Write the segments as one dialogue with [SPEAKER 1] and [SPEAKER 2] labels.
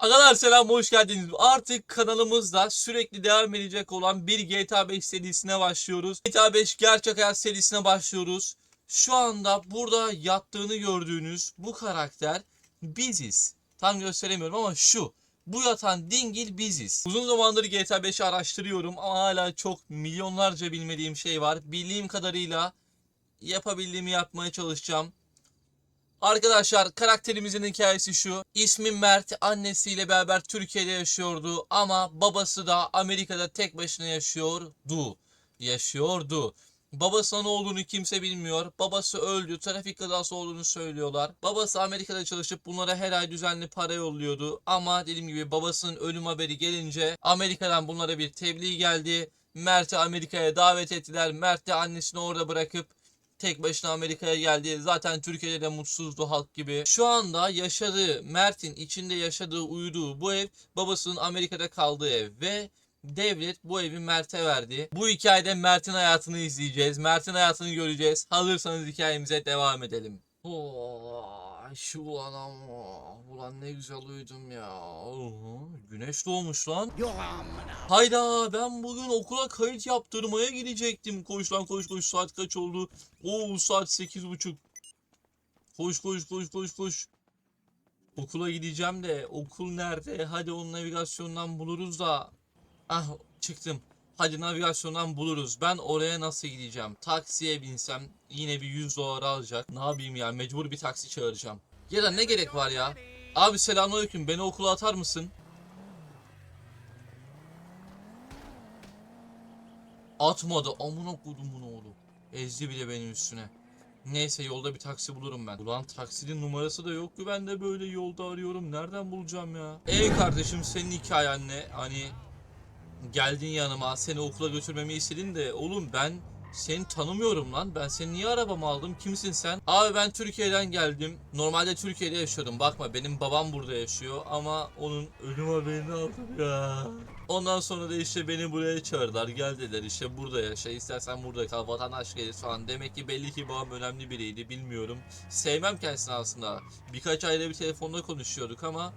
[SPEAKER 1] Arkadaşlar selam hoş geldiniz. Artık kanalımızda sürekli devam edecek olan bir GTA 5 serisine başlıyoruz. GTA 5 gerçek hayat serisine başlıyoruz. Şu anda burada yattığını gördüğünüz bu karakter biziz. Tam gösteremiyorum ama şu. Bu yatan dingil biziz. Uzun zamandır GTA 5'i araştırıyorum ama hala çok milyonlarca bilmediğim şey var. Bildiğim kadarıyla yapabildiğimi yapmaya çalışacağım. Arkadaşlar karakterimizin hikayesi şu. İsmi Mert annesiyle beraber Türkiye'de yaşıyordu ama babası da Amerika'da tek başına yaşıyordu. Yaşıyordu. Babasının olduğunu kimse bilmiyor. Babası öldü. Trafik kazası olduğunu söylüyorlar. Babası Amerika'da çalışıp bunlara her ay düzenli para yolluyordu. Ama dediğim gibi babasının ölüm haberi gelince Amerika'dan bunlara bir tebliğ geldi. Mert'i Amerika'ya davet ettiler. Mert de annesini orada bırakıp tek başına Amerika'ya geldi. Zaten Türkiye'de de mutsuzdu halk gibi. Şu anda yaşadığı, Mert'in içinde yaşadığı, uyuduğu bu ev babasının Amerika'da kaldığı ev ve devlet bu evi Mert'e verdi. Bu hikayede Mert'in hayatını izleyeceğiz. Mert'in hayatını göreceğiz. Hazırsanız hikayemize devam edelim. Oh, şu ulan ama. Ulan ne güzel uyudum ya. Oho, güneş doğmuş lan. Hayda ben bugün okula kayıt yaptırmaya gidecektim. Koş lan koş koş saat kaç oldu? Oo saat sekiz buçuk. Koş koş koş koş koş. Okula gideceğim de okul nerede? Hadi onun navigasyondan buluruz da. Ah çıktım. Hadi navigasyondan buluruz. Ben oraya nasıl gideceğim? Taksiye binsem yine bir 100 dolar alacak. Ne yapayım ya mecbur bir taksi çağıracağım. Ya da ne gerek var ya? Abi selamünaleyküm beni okula atar mısın? Atmadı amına kodumun oğlu. Ezdi bile benim üstüne. Neyse yolda bir taksi bulurum ben. Ulan taksinin numarası da yok ki ben de böyle yolda arıyorum. Nereden bulacağım ya? Ey kardeşim senin hikayen ne? Hani geldin yanıma seni okula götürmemi istedin de oğlum ben seni tanımıyorum lan. Ben seni niye arabama aldım? Kimsin sen? Abi ben Türkiye'den geldim. Normalde Türkiye'de yaşıyordum. Bakma benim babam burada yaşıyor ama onun ölüm haberini aldım ya. Ondan sonra da işte beni buraya çağırdılar. Gel dediler işte burada yaşa. istersen burada kal. Vatandaş gelir falan. Demek ki belli ki babam önemli biriydi. Bilmiyorum. Sevmem kendisini aslında. Birkaç ayda bir telefonda konuşuyorduk ama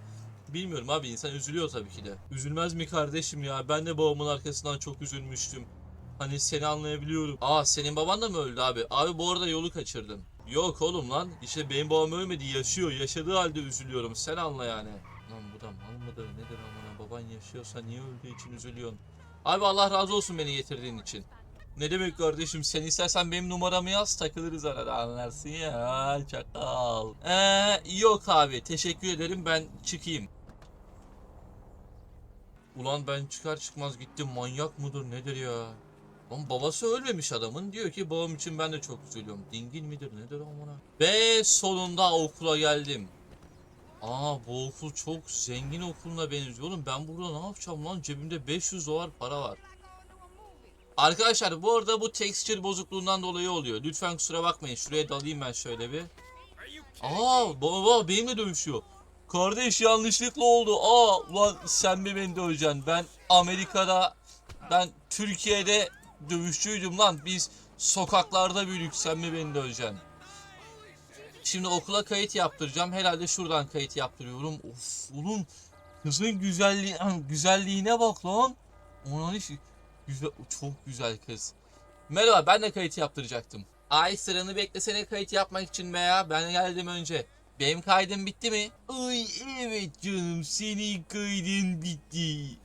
[SPEAKER 1] Bilmiyorum abi insan üzülüyor tabii ki de. Üzülmez mi kardeşim ya? Ben de babamın arkasından çok üzülmüştüm. Hani seni anlayabiliyorum. Aa senin baban da mı öldü abi? Abi bu arada yolu kaçırdın. Yok oğlum lan. İşte benim babam ölmedi yaşıyor. Yaşadığı halde üzülüyorum. Sen anla yani. Lan bu da mal mıdır nedir amına baban yaşıyorsa niye öldüğü için üzülüyorsun? Abi Allah razı olsun beni getirdiğin için. Ne demek kardeşim sen istersen benim numaramı yaz takılırız arada anlarsın ya çakal. Eee yok abi teşekkür ederim ben çıkayım. Ulan ben çıkar çıkmaz gittim manyak mıdır nedir ya? Lan babası ölmemiş adamın diyor ki babam için ben de çok üzülüyorum. Dingil midir nedir amına? Ve sonunda okula geldim. Aa bu okul çok zengin okuluna benziyor oğlum ben burada ne yapacağım lan cebimde 500 dolar para var. Arkadaşlar bu arada bu texture bozukluğundan dolayı oluyor. Lütfen kusura bakmayın. Şuraya dalayım ben şöyle bir. Aa baba benimle dövüşüyor. Kardeş yanlışlıkla oldu. Aa ulan sen mi beni döveceksin? Ben Amerika'da ben Türkiye'de dövüşçüydüm lan. Biz sokaklarda büyüdük. Sen mi beni döveceksin? Şimdi okula kayıt yaptıracağım. Herhalde şuradan kayıt yaptırıyorum. Of oğlum kızın güzelliği güzelliğine bak lan. Ona ne şey- Güzel, çok güzel kız. Merhaba ben de kayıt yaptıracaktım. Ay sıranı beklesene kayıt yapmak için veya ben geldim önce. Benim kaydım bitti mi? Ay evet canım senin kaydın bitti.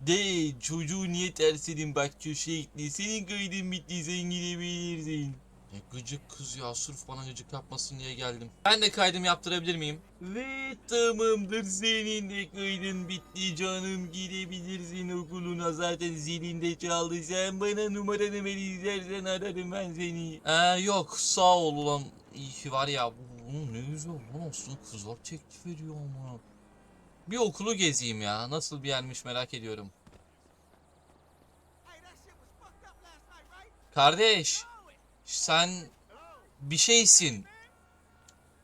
[SPEAKER 1] De çocuğu niye tersedin bak köşeye gitti. Senin kaydın bitti sen gidebilirsin. Ne gıcık kız ya sırf bana gıcık yapmasın diye geldim. Ben de kaydım yaptırabilir miyim? Ve tamamdır senin de kaydın bitti canım gidebilirsin okuluna zaten zilinde çaldı. Sen bana numaranı ver izlersen ararım ben seni. Ee, yok sağ ol ulan. İyi ki var ya bu ne güzel lan aslında kızlar teklif ediyor ama. Bir okulu gezeyim ya. Nasıl bir yermiş merak ediyorum. Kardeş sen bir şeysin.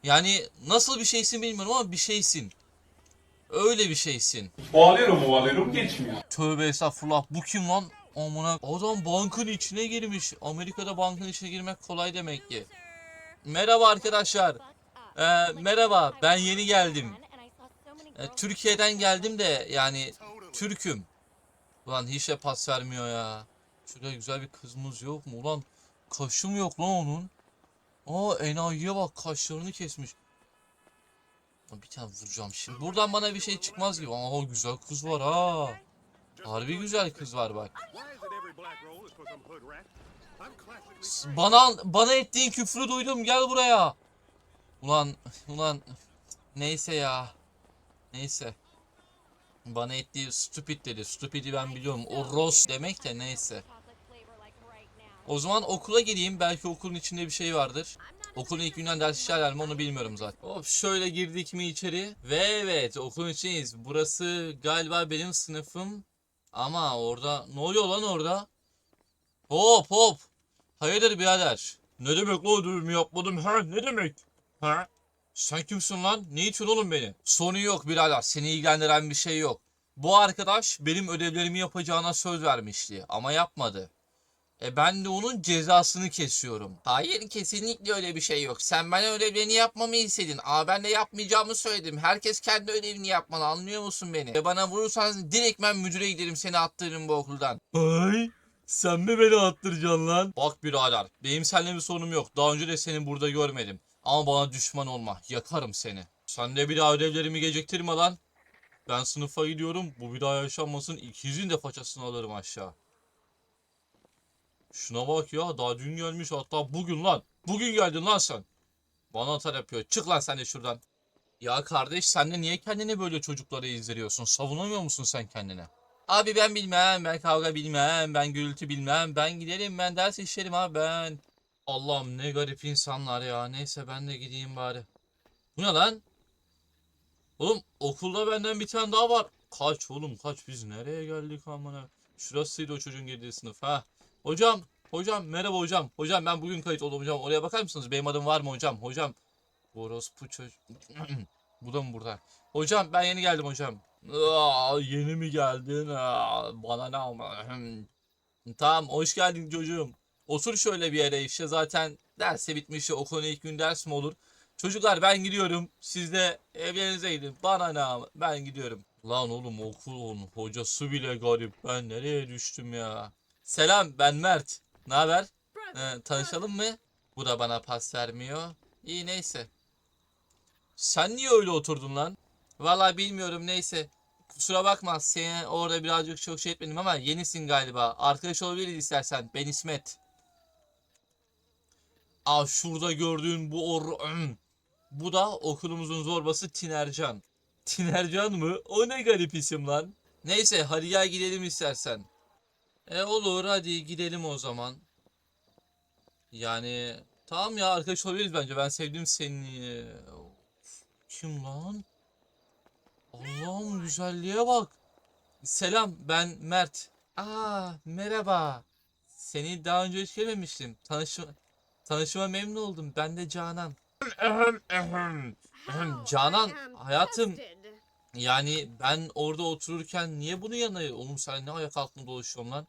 [SPEAKER 1] Yani nasıl bir şeysin bilmiyorum ama bir şeysin. Öyle bir şeysin.
[SPEAKER 2] Ovalıyorum ovalıyorum geçmiyor.
[SPEAKER 1] Tövbe estağfurullah bu kim lan? Amına adam bankın içine girmiş. Amerika'da bankın içine girmek kolay demek ki. Merhaba arkadaşlar. Ee, merhaba ben yeni geldim. E, Türkiye'den geldim de yani Türk'üm. Ulan hiç de pas vermiyor ya. Şurada güzel bir kızımız yok mu? Ulan kaşım yok lan onun. Aa enayiye bak kaşlarını kesmiş. Bir tane vuracağım şimdi. Buradan bana bir şey çıkmaz gibi. Aa güzel kız var ha. Harbi güzel kız var bak. Bana bana ettiğin küfrü duydum. Gel buraya. Ulan ulan neyse ya. Neyse. Bana ettiği stupid dedi. Stupid'i ben biliyorum. O Ross demek de neyse. O zaman okula gideyim. Belki okulun içinde bir şey vardır. Okulun ilk günden ders işlerler mi onu bilmiyorum zaten. Hop şöyle girdik mi içeri. Ve evet okulun içindeyiz. Burası galiba benim sınıfım. Ama orada ne oluyor lan orada? Hop hop. Hayırdır birader? Ne demek lan ödevimi yapmadım ha? Ne demek? Ha? Sen kimsin lan? Ne için oğlum beni? Sonu yok birader. Seni ilgilendiren bir şey yok. Bu arkadaş benim ödevlerimi yapacağına söz vermişti ama yapmadı. E ben de onun cezasını kesiyorum. Hayır kesinlikle öyle bir şey yok. Sen bana ödevlerini yapmamı istedin. Ama ben de yapmayacağımı söyledim. Herkes kendi ödevini yapmalı anlıyor musun beni? Ve bana vurursan direkt ben müdüre giderim seni attırırım bu okuldan. Ay sen mi beni attıracaksın lan? Bak birader benim seninle bir sorunum yok. Daha önce de seni burada görmedim. Ama bana düşman olma. Yakarım seni. Sen de bir daha ödevlerimi geciktirme lan. Ben sınıfa gidiyorum. Bu bir daha yaşanmasın. İkizin de façasını alırım aşağı. Şuna bak ya. Daha dün gelmiş hatta bugün lan. Bugün geldin lan sen. Bana atar yapıyor. Çık lan sen de şuradan. Ya kardeş sen de niye kendini böyle çocuklara izdiriyorsun? Savunamıyor musun sen kendine? Abi ben bilmem, ben kavga bilmem, ben gürültü bilmem, ben giderim, ben ders işlerim abi ben. Allah'ım ne garip insanlar ya. Neyse ben de gideyim bari. Bu ne lan? Oğlum okulda benden bir tane daha var. Kaç oğlum kaç biz nereye geldik amına. Şurasıydı o çocuğun girdiği sınıf ha. Hocam, hocam merhaba hocam. Hocam ben bugün kayıt oldum hocam. Oraya bakar mısınız? Benim adım var mı hocam? Hocam. Orospu çocuk. Bu da mı burada? Hocam ben yeni geldim hocam. Aa, yeni mi geldin? Aa, bana ne ama? Tamam hoş geldin çocuğum. Otur şöyle bir yere işte zaten derse bitmiş ya okulun ilk gün ders mi olur? Çocuklar ben gidiyorum. Siz de evlerinize gidin. Bana ne ben gidiyorum. Lan oğlum okulun hocası bile garip. Ben nereye düştüm ya? Selam ben Mert. Ne haber? Ee, tanışalım mı? Bu da bana pas vermiyor. İyi neyse. Sen niye öyle oturdun lan? Vallahi bilmiyorum neyse. Kusura bakma seni orada birazcık çok şey etmedim ama yenisin galiba. Arkadaş olabiliriz istersen. Ben İsmet. Aa şurada gördüğün bu or... Bu da okulumuzun zorbası Tinercan. Tinercan mı? O ne garip isim lan. Neyse hadi gel gidelim istersen. E olur hadi gidelim o zaman. Yani tamam ya arkadaş olabiliriz bence. Ben sevdim seni. Kim lan? Allah'ım güzelliğe bak. Selam ben Mert. Aa merhaba. Seni daha önce hiç görmemiştim. Tanışma, tanışma memnun oldum. Ben de Canan. Canan hayatım yani ben orada otururken niye bunun yanına oğlum sen ne ayak altında dolaşıyorsun lan?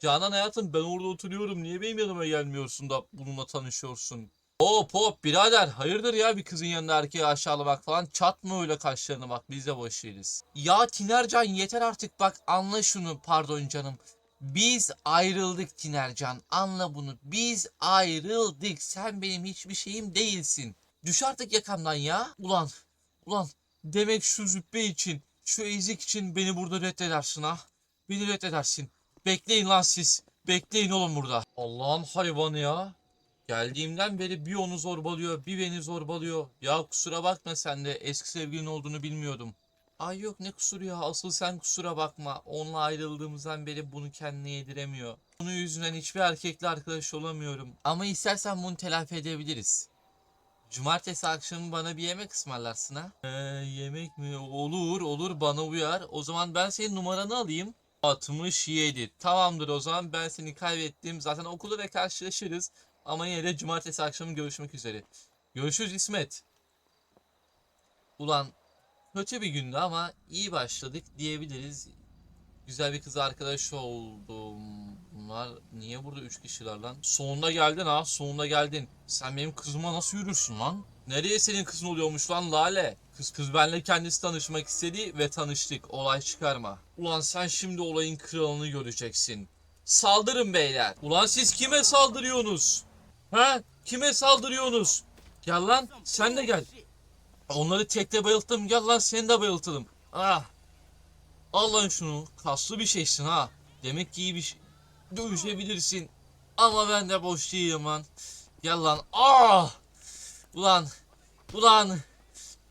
[SPEAKER 1] Canan hayatım ben orada oturuyorum niye benim yanıma gelmiyorsun da bununla tanışıyorsun? Hop hop birader hayırdır ya bir kızın yanında erkeği aşağılamak falan çatma öyle kaşlarına bak biz de boş değiliz. Ya Tinercan yeter artık bak anla şunu pardon canım. Biz ayrıldık Tinercan anla bunu biz ayrıldık sen benim hiçbir şeyim değilsin. Düş artık yakamdan ya. Ulan ulan demek şu züppe için şu ezik için beni burada reddedersin ha. Beni reddedersin. Bekleyin lan siz. Bekleyin oğlum burada. Allah'ın hayvanı ya. Geldiğimden beri bir onu zorbalıyor, bir beni zorbalıyor. Ya kusura bakma sen de eski sevgilin olduğunu bilmiyordum. Ay yok ne kusuru ya asıl sen kusura bakma. Onunla ayrıldığımızdan beri bunu kendine yediremiyor. Onun yüzünden hiçbir erkekle arkadaş olamıyorum. Ama istersen bunu telafi edebiliriz. Cumartesi akşamı bana bir yemek ısmarlarsın ha? Ee, yemek mi? Olur olur bana uyar. O zaman ben senin numaranı alayım. 67. Tamamdır o zaman ben seni kaybettim. Zaten okulda da karşılaşırız. Ama yine de cumartesi akşamı görüşmek üzere. Görüşürüz İsmet. Ulan kötü bir gündü ama iyi başladık diyebiliriz. Güzel bir kız arkadaş oldum. Bunlar niye burada 3 kişiler lan? Sonunda geldin ha. Sonunda geldin. Sen benim kızıma nasıl yürürsün lan? Nereye senin kızın oluyormuş lan Lale? Kız kız benimle kendisi tanışmak istedi ve tanıştık. Olay çıkarma. Ulan sen şimdi olayın kralını göreceksin. Saldırın beyler. Ulan siz kime saldırıyorsunuz? Ha? Kime saldırıyorsunuz? Gel lan sen de gel. Onları tekte bayılttım. Gel lan seni de bayıltalım. Ah. Al lan şunu. Kaslı bir şeysin ha. Demek ki iyi bir şey. Dövüşebilirsin. Ama ben de boş değilim lan. Gel lan. Ah. Ulan. Ulan.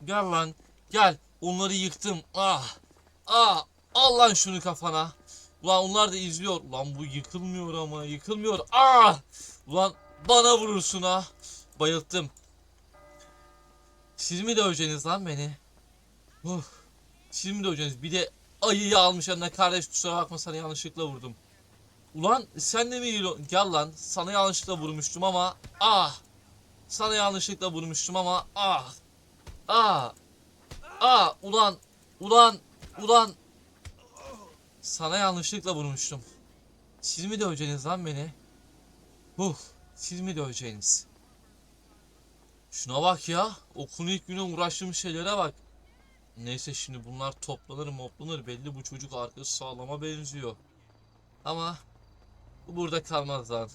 [SPEAKER 1] Gel lan. Gel. Onları yıktım. Ah. Ah. Al lan şunu kafana. Ulan onlar da izliyor. Ulan bu yıkılmıyor ama yıkılmıyor. Ah. Ulan bana vurursun ha. Bayılttım. Siz mi döveceksiniz lan beni? Uf. Siz mi döveceksiniz? Bir de ayıyı almış yanına kardeş kusura bakma sana yanlışlıkla vurdum. Ulan sen de mi yürü- Gel lan sana yanlışlıkla vurmuştum ama ah. Sana yanlışlıkla vurmuştum ama ah. Ah. Ah ulan ulan ulan. Sana yanlışlıkla vurmuştum. Siz mi döveceksiniz lan beni? Uf. Siz mi döveceksiniz? Şuna bak ya. Okulun ilk güne uğraştığım şeylere bak. Neyse şimdi bunlar toplanır moplanır. Belli bu çocuk arkası sağlama benziyor. Ama bu burada kalmaz lan.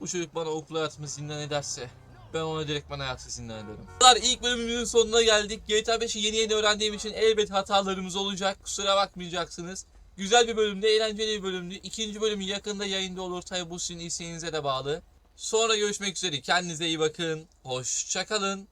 [SPEAKER 1] Bu çocuk bana okul hayatımı zindan ederse ben ona direkt bana hayatı zindan ederim. İlk bölümümüzün sonuna geldik. GTA 5'i yeni yeni öğrendiğim için elbet hatalarımız olacak. Kusura bakmayacaksınız. Güzel bir bölümdü, eğlenceli bir bölümdü. İkinci bölüm yakında yayında olur. Tabi bu sizin isteğinize de bağlı. Sonra görüşmek üzere. Kendinize iyi bakın. Hoşçakalın.